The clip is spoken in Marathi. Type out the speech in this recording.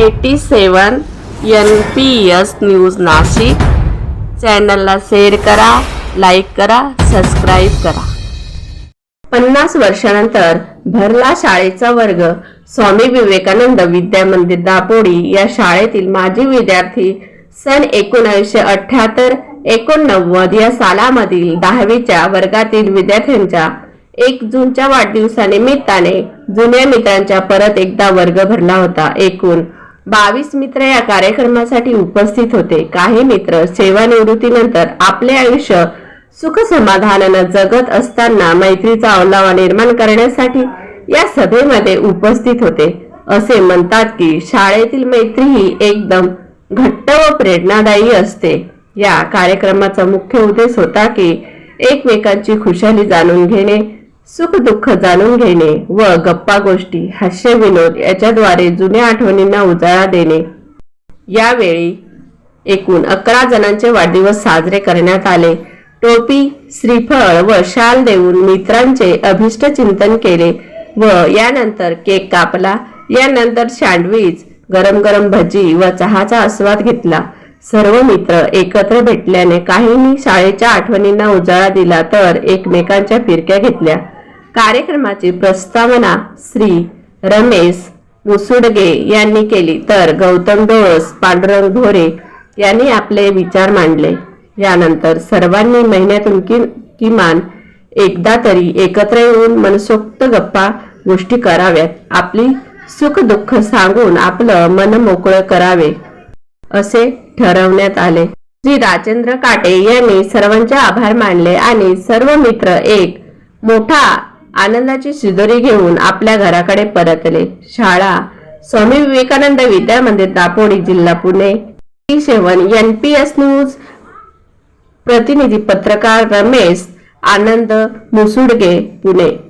Eighty seven N P S news Nashik. चॅनलला शेअर करा लाईक करा सबस्क्राईब करा. पन्नास वर्षानंतर भरला शाळेचा वर्ग स्वामी विवेकानंद विद्या मंदिर दापोडी या शाळेतील माजी विद्यार्थी सन एकोणावीसशे अठ्याहत्तर एकोणनव्वद या सालामधील दहावीच्या वर्गातील विद्यार्थ्यांच्या एक जूनच्या वाढदिवसानिमित्ताने जुन्या मित्रांच्या परत एकदा वर्ग भरला होता. एकूण बावीस मित्र या कार्यक्रमासाठी उपस्थित होते. काही मित्र सेवानिवृत्तीनंतर आपले आयुष्य सुख समाधानानं जगत असताना मैत्रीचा ओलावा निर्माण करण्यासाठी या सभेमध्ये उपस्थित होते. असे म्हणतात की शाळेतील मैत्री ही एकदम घट्ट व प्रेरणादायी असते. या कार्यक्रमाचा मुख्य उद्देश होता की एकमेकांची खुशाली जाणून घेणे सुख दुःख जाणून घेणे व गप्पा गोष्टी हास्य विनोद याच्याद्वारे जुन्या आठवणींना उजाळा देणे. यावेळी एकूण अकरा जणांचे वाढदिवस साजरे करण्यात आले. टोपी श्रीफळ व शाल देऊन मित्रांचे अभिष्ट चिंतन केले व यानंतर केक कापला. यानंतर सँडविच गरम गरम भजी व चहाचा आस्वाद घेतला. सर्व मित्र एकत्र भेटल्याने काहींनी शाळेच्या आठवणींना उजाळा दिला तर एकमेकांच्या फिरक्या घेतल्या. कार्यक्रमाची प्रस्तावना श्री रमेश मुसुडगे यांनी केली. तर गौतम डोळस पांडुरंग भोरे यांनी आपले विचार मांडले. यानंतर सर्वांनी महिन्यातून कि किमान एकदा तरी एकत्र येऊन मनसोक्त गप्पा गोष्टी कराव्यात. आपली सुख दुःख सांगून आपलं मन मोकळं करावे असे ठरवण्यात आले. श्री राजेंद्र काटे यांनी सर्वांचे आभार मानले आणि सर्व मित्र एक मोठा आनंदाची शिदोरी घेऊन आपल्या घराकडे परतले. शाळा स्वामी विवेकानंद विद्या मंदिर दापोडी जिल्हा Pune. Seven N P S news. प्रतिनिधी पत्रकार रमेश आनंद मुसुडगे पुणे.